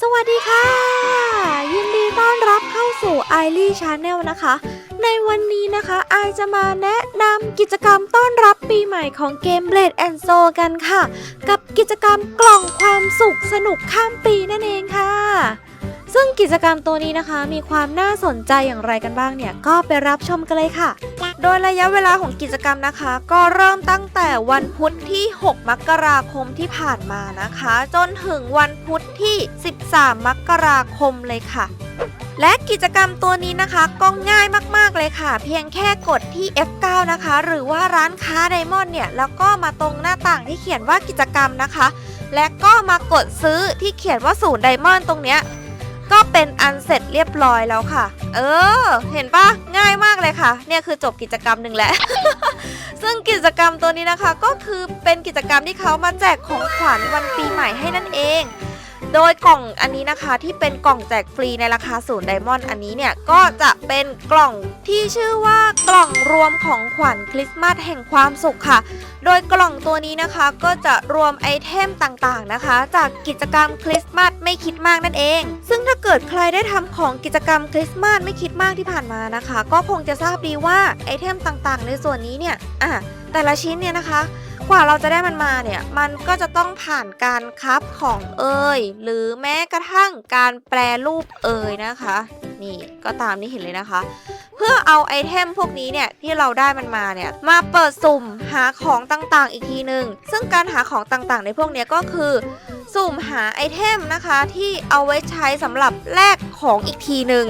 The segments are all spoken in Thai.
สวัสดีค่ะ ยินดีต้อนรับเข้าสู่ i อรีชาแนลนะคะ ในวันนี้นะคะไอจะมาแนะนำกิจกรรมต้อนรับปีใหม่ของเกม Blade and Soul กันค่ะ กับกิจกรรมกล่องความสุขสนุกข้ามปีนั่นเองค่ะ ซึ่งกิจกรรมตัวนี้นะคะมีความน่าสนใจอย่างไรกันบ้างเนี่ย ก็ไปรับชมกันเลยค่ะ โดยระยะเวลาของกิจกรรมนะคะ ก็เริ่มตั้งแต่วันพุธที่ 6 มกราคมที่ผ่านมานะคะ จนถึงวันพุธที่ 13 มกราคมเลยค่ะ และกิจกรรมตัวนี้นะคะก็ง่ายมากๆเลยค่ะ เพียงแค่กดที่ F9 นะคะ หรือว่าร้านค้าไดมอนด์เนี่ย แล้วก็มาตรงหน้าต่างที่เขียนว่ากิจกรรมนะคะ และก็มากดซื้อที่เขียนว่าศูนย์ไดมอนด์ตรงเนี้ย ก็เป็นอันเสร็จเรียบร้อยแล้วค่ะ เออ เห็นปะง่ายมากเลยค่ะ เนี่ยคือจบกิจกรรมหนึ่งแหละ ซึ่งกิจกรรมตัวนี้นะคะ ก็คือเป็นกิจกรรมที่เขามาแจกของขวัญวันปีใหม่ให้นั่นเอง โดยกล่องอันนี้นะคะที่เป็นกล่องแจกฟรีในราคาศูนย์ไดมอนด์อันนี้เนี่ยก็จะเป็นกล่องที่ชื่อว่ากล่องรวมของขวัญคริสต์มาสแห่งความสุขค่ะ โดยกล่องตัวนี้นะคะก็จะรวมไอเทมต่างๆนะคะ จากกิจกรรมคริสต์มาสไม่คิดมากนั่นเอง ซึ่งถ้าเกิดใครได้ทำของกิจกรรมคริสต์มาสไม่คิดมากที่ผ่านมานะคะ ก็คงจะทราบดีว่าไอเทมต่างๆ ในส่วนนี้เนี่ยอะแต่ละชิ้นเนี่ยนะคะ กว่าเราจะได้มันมาเนี่ยมันก็จะต้องผ่านการคับของเอ่ยหรือแม้กระทั่งการแปรรูปเอ่ยนะคะ นี่ก็ตามที่เห็นเลยนะคะ เพื่อเอาไอเทมพวกนี้เนี่ยที่เราได้มันมาเนี่ยมาเปิดสุ่มหาของต่างๆ อีกทีหนึ่งซึ่งการหาของต่างๆ ในพวกนี้ก็คือ สุ่มหาไอเทมนะคะที่เอาไว้ใช้สำหรับแลก ของอีกทีหนึ่ง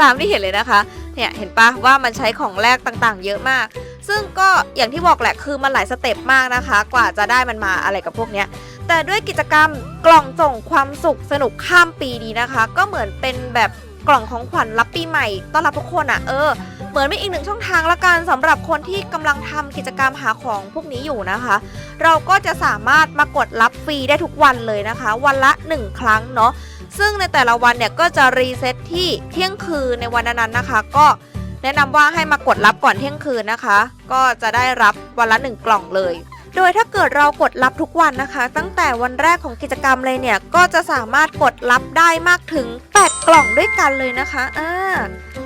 ตามที่เห็นเลยนะคะ เนี่ยเห็นปะว่ามันใช้ของแลกต่างๆ เยอะมาก ซึ่งก็อย่างที่บอกแหละคือมันหลายสเต็ปมากนะคะ กว่าจะได้มันมาอะไรกับพวกเนี้ย แต่ด้วยกิจกรรมกล่องส่งความสุขสนุกข้ามปีนี้นะคะ ก็เหมือนเป็นแบบกล่องของขวัญรับปีใหม่ต้อนรับทุกคนอะ่ะเออเหมือนเป็นอีกหนึ่งช่องทางละกันสำหรับคนที่กำลังทำกิจกรรมหาของพวกนี้อยู่นะคะ เราก็จะสามารถมากดรับฟรีได้ทุกวันเลยนะคะ วันละ 1 ครั้งเนาะ ซึ่งในแต่ละวันเนี่ยก็จะรีเซ็ตที่เที่ยงคืนในวันนั้นๆนะคะ ก็แนะนำว่าให้มากดรับก่อนเที่ยงคืนนะคะ ก็จะได้รับวันละ 1 กล่องเลย โดยถ้าเกิดเรากดรับทุกวันนะคะ ตั้งแต่วันแรกของกิจกรรมเลยเนี่ย ก็จะสามารถกดรับได้มากถึง 8 กล่องด้วยกันเลยนะคะอ่า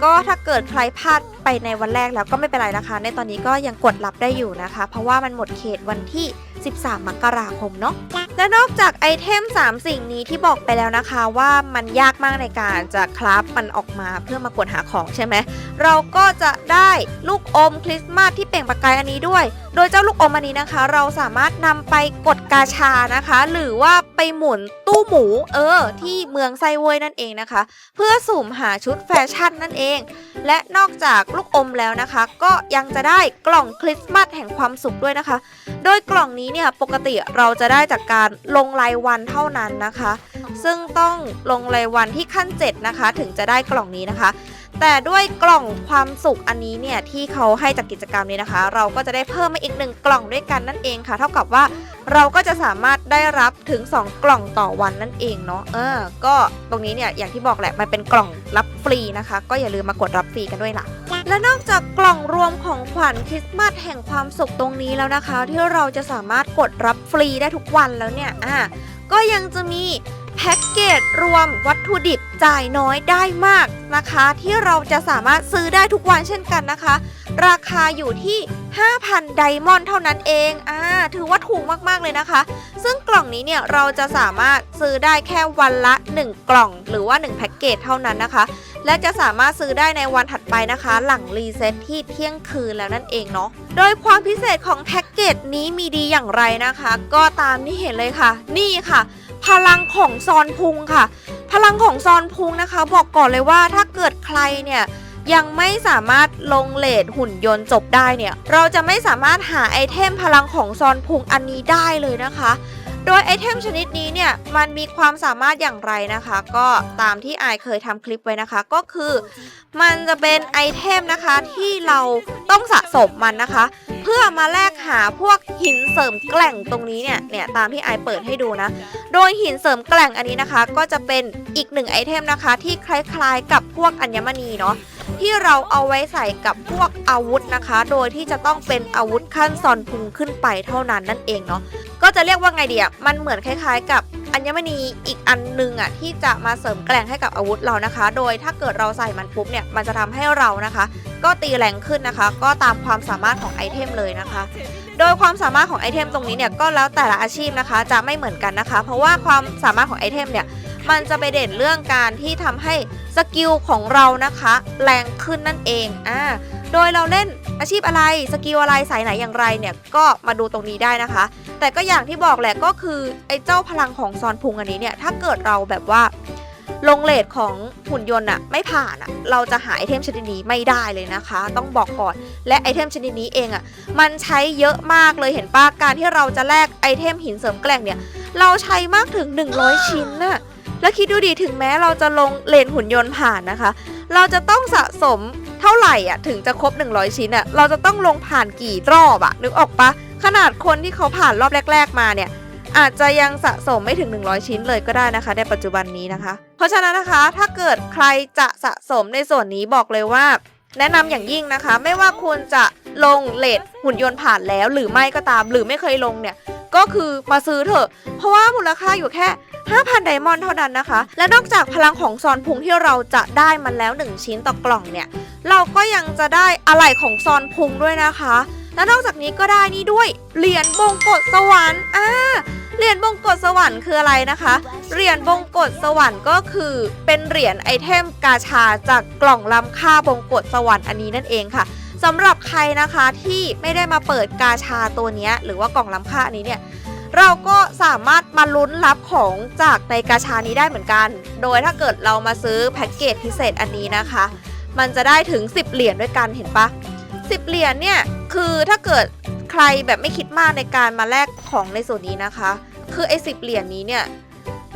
ก็ถ้าเกิดใครพลาด ไปในวันแรกแล้วก็ไม่เป็นไรนะคะ ในตอนนี้ก็ยังกดรับได้อยู่นะคะ เพราะว่ามันหมดเขตวันที่ 13 มกราคมเนาะและนอกจากไอเทม 3 สิ่งนี้ที่บอกไปแล้วนะคะ ว่ามันยากมากในการจะคราฟมันออกมาเพื่อมากดหาของใช่ไหมเราก็จะได้ลูกอมคริสต์มาสที่เปล่งประกายอันนี้ด้วย โดยเจ้าลูกอมอันนี้นะคะ เราสามารถนำไปกดกาชานะคะ หรือว่า ไปหมุนตู้หมู เออ ที่เมืองไซเวยนั่นเองนะคะ เพื่อสุ่มหาชุดแฟชั่นนั่นเอง และนอกจากลูกอมแล้วนะคะ ก็ยังจะได้กล่องคริสต์มาสแห่งความสุขด้วยนะคะ โดยกล่องนี้เนี่ยปกติเราจะได้จากการลงรายวันเท่านั้นนะคะ ซึ่งต้องลงรายวันที่ขั้น 7 นะคะ ถึงจะได้กล่องนี้นะคะ แต่ด้วยกล่องความสุขอันนี้เนี่ยที่เขาให้จากกิจกรรมนี้นะคะ เราก็จะได้เพิ่มมาอีกหนึ่งกล่องด้วยกันนั่นเองค่ะ เท่ากับว่าเราก็จะสามารถได้รับถึง 2 กล่องต่อวันนั่นเองเนาะเออ ก็ตรงนี้เนี่ยอย่างที่บอกแหละมันเป็นกล่องรับฟรีนะคะ ก็อย่าลืมมากดรับฟรีกันด้วยล่ะและนอกจากกล่องรวมของขวัญคริสต์มาสแห่งความสุขตรงนี้แล้วนะคะ ที่เราจะสามารถกดรับฟรีได้ทุกวันแล้วเนี่ยอะก็ยังจะมี แพ็กเกจรวมวัตถุดิบจ่ายน้อยได้มากนะคะ ที่เราจะสามารถซื้อได้ทุกวันเช่นกันนะคะ ราคาอยู่ที่ 5,000 ไดมอนด์เท่านั้นเองอ่าถือว่าถูกมากๆเลยนะคะ ซึ่งกล่องนี้เนี่ยเราจะสามารถซื้อได้แค่วันละ 1 กล่อง หรือว่า 1 แพ็กเกจเท่านั้นนะคะ และจะสามารถซื้อได้ในวันถัดไปนะคะ หลังรีเซ็ตที่เที่ยงคืนแล้วนั่นเองเนาะโดยความพิเศษของแพ็กเกจนี้มีดีอย่างไรนะคะ ก็ตามที่เห็นเลยค่ะ นี่ค่ะ พลังของซอนพุงค่ะ พลังของซอนพุงนะคะ บอกก่อนเลยว่าถ้าเกิดใครเนี่ยยังไม่สามารถลงเลทหุ่นยนต์จบได้เนี่ย เราจะไม่สามารถหาไอเทมพลังของซอนพุงอันนี้ได้เลยนะคะ โดยไอเทมชนิดนี้เนี่ยมันมีความสามารถอย่างไรนะคะ ก็ตามที่อายเคยทำคลิปไว้นะคะ ก็คือมันจะเป็นไอเทมนะคะที่เราต้องสะสมมันนะคะ เพื่อมาแลกหาพวกหินเสริมแกล่งตรงนี้เนี่ยเนี่ยตามที่ไอเปิดให้ดูนะ โดยหินเสริมแกล่งอันนี้นะคะ ก็จะเป็นอีกหนึ่งไอเทมนะคะที่คล้ายๆ กับพวกอัญมณีเนาะ ที่เราเอาไว้ใส่กับพวกอาวุธนะคะ โดยที่จะต้องเป็นอาวุธขั้นซอนพุงขึ้นไปเท่านั้นนั่นเองเนาะก็จะเรียกว่าไงเดียมันเหมือนคล้ายๆ กับอัญมณีอีกอันหนึงอะที่จะมาเสริมแกร่งให้กับอาวุธเรานะคะ โดยถ้าเกิดเราใส่มันปุ๊บเนี่ยมันจะทำให้เรานะคะ ก็ตีแรงขึ้นนะคะ ก็ตามความสามารถของไอเทมเลยนะคะ โดยความสามารถของไอเทมตรงนี้เนี่ยก็แล้วแต่ละอาชีพนะคะ จะไม่เหมือนกันนะคะ เพราะว่าความสามารถของไอเทมเนี่ย มันจะไปเด่นเรื่องการที่ทำให้สกิลของเรานะคะแรงขึ้นนั่นเองอ่าโดยเราเล่นอาชีพอะไรสกิลอะไรสายไหนอย่างไรเนี่ยก็มาดูตรงนี้ได้นะคะ แต่ก็อย่างที่บอกแหละก็คือไอ้เจ้าพลังของซอนพุงอันนี้เนี่ยถ้าเกิดเราแบบว่าลงเลทของหุ่นยนต์อะไม่ผ่านอะเราจะหาไอเทมชนิดนี้ไม่ได้เลยนะคะ ต้องบอกก่อนและไอเทมชนิดนี้เองอะมันใช้เยอะมากเลยเห็นปะการที่เราจะแลกไอเทมหินเสริมแกร่งเนี่ย เราใช้มากถึง 100 ชิ้นน่ะ แล้วคิดดูดิถึงแม้เราจะลงเลนหุ่นยนต์ผ่านนะคะ เราจะต้องสะสมเท่าไหร่อะถึงจะครบ 100 ชิ้นอะเราจะต้องลงผ่านกี่รอบอะนึกออกปะขนาดคนที่เขาผ่านรอบแรก ๆ มาเนี่ยอาจจะยังสะสมไม่ถึง 100 ชิ้นเลยก็ได้นะคะ ในปัจจุบันนี้นะคะ เพราะฉะนั้นนะคะถ้าเกิดใครจะสะสมในส่วนนี้บอกเลยว่า แนะนำอย่างยิ่งนะคะ ไม่ว่าคุณจะลงเลทหุ่นยนต์ผ่านแล้ว หรือไม่ก็ตามหรือไม่เคยลงเนี่ย ก็คือมาซื้อเถอะ เพราะว่ามูลค่าอยู่แค่ 5,000 ไดมอนด์เท่านั้นนะคะ และนอกจากพลังของซอนพุงที่เราจะได้มันแล้ว 1 ชิ้นต่อกล่องเนี่ย เราก็ยังจะได้อะไหล่ของซอนพุงด้วยนะคะ และนอกจากนี้ก็ได้นี่ด้วยเหรียญบงกฎสวรรค์อ่าเหรียญบงกฎสวรรค์คืออะไรนะคะ เหรียญบงกฎสวรรค์ก็คือเป็นเหรียญไอเทมกาชาจากกล่องล้ำค่าบงกฎสวรรค์อันนี้นั่นเองค่ะ สำหรับใครนะคะที่ไม่ได้มาเปิดกาชาตัวนี้หรือว่ากล่องล้ำค่าอันนี้เนี่ยเราก็สามารถมาลุ้นรับของจากในกาชานี้ได้เหมือนกัน โดยถ้าเกิดเรามาซื้อแพ็กเกจพิเศษอันนี้นะคะ มันจะได้ถึง 10 เหรียญด้วยกันเห็นปะ10 เหรียญเนี่ยคือถ้าเกิดใครแบบไม่คิดมากในการมาแลกของในส่วนนี้นะคะ คือไอ้สิเหรียญนี้เนี่ย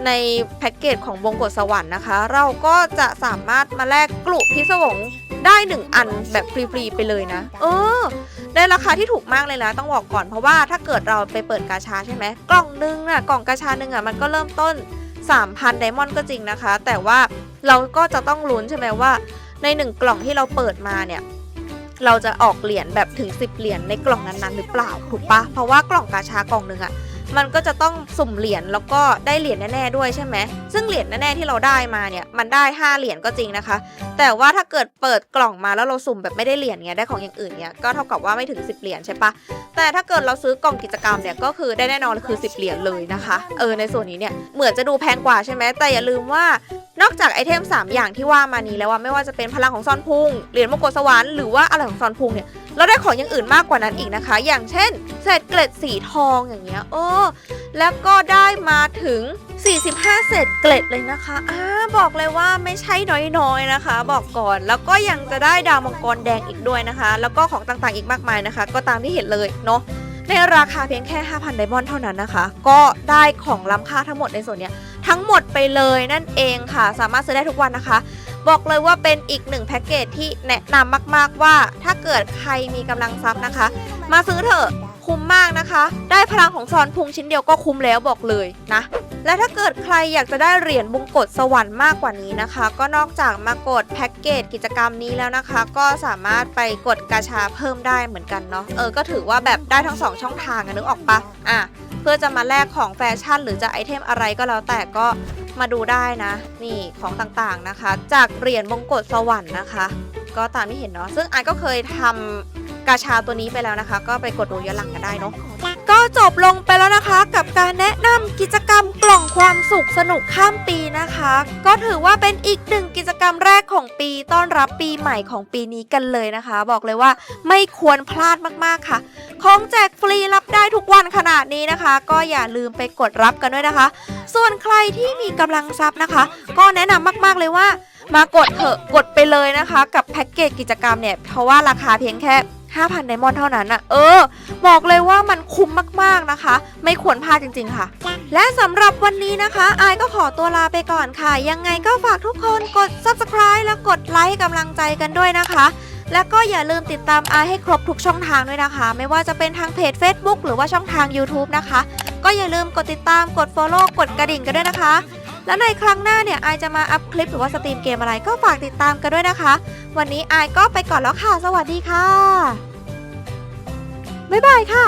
ในแพ็กเกจของบงกฎสวรรค์นะคะ เราก็จะสามารถมาแลกกลุ่พิศวงได้1อันแบบฟรีๆไปเลยนะ เออในราคาที่ถูกมากเลยนะ ต้องบอกก่อนเพราะว่าถ้าเกิดเราไปเปิดกาชาใช่ไหมกล่องนึงน่ะกล่องกาชาหนึ่งอะมันก็เริ่มต้น 3,000ไดมอนด์ก็จริงนะคะ แต่ว่าเราก็จะต้องลุ้นใช่ไหมว่า ใน1กล่องที่เราเปิดมาเนี่ยเราจะออกเหรียญแบบถึง 10 เหรียญในกล่องนั้นๆ หรือเปล่าถูกปะเพราะว่ากล่องกาชากล่องหนึ่งอะ มันก็จะต้องสุ่มเหรียญแล้วก็ได้เหรียญแน่ๆด้วยใช่ไหมซึ่งเหรียญแน่ๆที่เราได้มาเนี่ยมันได้ 5 เหรียญก็จริงนะคะ แต่ว่าถ้าเกิดเปิดกล่องมาแล้วเราสุ่มแบบไม่ได้เหรียญเงี้ยได้ของอย่างอื่นเงี้ยก็เท่ากับว่าไม่ถึง 10 เหรียญใช่ปะแต่ถ้าเกิดเราซื้อกล่องกิจกรรมเนี่ยก็คือได้แน่นอนคือ 10 เหรียญเลยนะคะ เออในส่วนนี้เนี่ยเหมือนจะดูแพงกว่าใช่ไหมแต่อย่าลืมว่า นอกจากไอเทม 3 อย่างที่ว่ามานี้แล้วว่าไม่ว่าจะเป็นพลังของซอนพุงเหรียญมงกุฎสวรรค์หรือว่าอะไรของซอนพุงเนี่ยเราได้ของอย่างอื่นมากกว่านั้นอีกนะคะ อย่างเช่นเศษเกล็ดสีทองอย่างเงี้ยเออแล้วก็ได้มาถึง 45 เศษเกล็ดเลยนะคะอ่าบอกเลยว่าไม่ใช่น้อยๆนะคะ บอกก่อนแล้วก็ยังจะได้ดาวมังกรแดงอีกด้วยนะคะ แล้วก็ของต่างๆอีกมากมายนะคะ ก็ตามที่เห็นเลยเนาะในราคาเพียงแค่ 5,000ไดมอนด์เท่านั้นนะคะ ก็ได้ของล้ำค่าทั้งหมดในส่วนเนี้ย ทั้งหมดไปเลยนั่นเองค่ะ สามารถซื้อได้ทุกวันนะคะ บอกเลยว่าเป็นอีกหนึ่งแพ็กเกจที่แนะนำมากๆว่า ถ้าเกิดใครมีกำลังทรัพย์นะคะ มาซื้อเถอะคุ้มมากนะคะ ได้พลังของซอนพุงชิ้นเดียวก็คุ้มแล้วบอกเลยนะและถ้าเกิดใครอยากจะได้เหรียญบงกฎสวรรค์มากกว่านี้นะคะ ก็นอกจากมากดแพ็กเกจกิจกรรมนี้แล้วนะคะ ก็สามารถไปกดกาชาเพิ่มได้เหมือนกันเนาะเออก็ถือว่าแบบได้ทั้งสองช่องทางนึกออกปะอะ เพื่อจะมาแลกของแฟชั่น หรือจะไอเทมอะไรก็แล้วแต่ก็มาดูได้นะ นี่ของต่างๆนะคะ จากเหรียญมงกฎสวรรค์นะคะ ก็ตามที่เห็นเนาะซึ่งไอก็เคยทำกาชาตัวนี้ไปแล้วนะคะ ก็ไปกดดูย้อนหลังกันได้เนาะ ก็จบลงไปแล้วนะคะ กับการแนะนำกิจกรรมกล่องความสุขสนุกข้ามปีนะคะ ก็ถือว่าเป็นอีกหนึ่งกิจกรรมแรกของปีต้อนรับปีใหม่ของปีนี้กันเลยนะคะ บอกเลยว่าไม่ควรพลาดมากๆค่ะ ของแจกฟรีรับได้ทุกวันขนาดนี้นะคะ ก็อย่าลืมไปกดรับกันด้วยนะคะ ส่วนใครที่มีกำลังทรัพย์นะคะ ก็แนะนำมากๆเลยว่ามากดเถอะกดไปเลยนะคะ กับแพ็กเกจกิจกรรมเนี่ยเพราะว่าราคาเพียงแค่ 5,000ไดมอนด์เท่านั้นอะเออ บอกเลยว่ามันคุ้มมากๆนะคะ ไม่ควรพลาดจริง ๆ ค่ะ และสำหรับวันนี้นะคะอายก็ขอตัวลาไปก่อนค่ะ ยังไงก็ฝากทุกคนกด subscribe แล้วกดไลค์กำลังใจกันด้วยนะคะแล้วก็อย่าลืมติดตามอายให้ครบทุกช่องทางด้วยนะคะ ไม่ว่าจะเป็นทางเพจ Facebook หรือว่าช่องทาง YouTube นะคะ ก็อย่าลืมกดติดตามกด Follow กดกระดิ่งกันด้วยนะคะ แล้วในครั้งหน้าเนี่ยอายจะมาอัพคลิปหรือว่าสตรีมเกมอะไรก็ฝากติดตามกันด้วยนะคะ วันนี้อายก็ไปก่อนแล้วค่ะ สวัสดีค่ะ บ๊ายบายค่ะ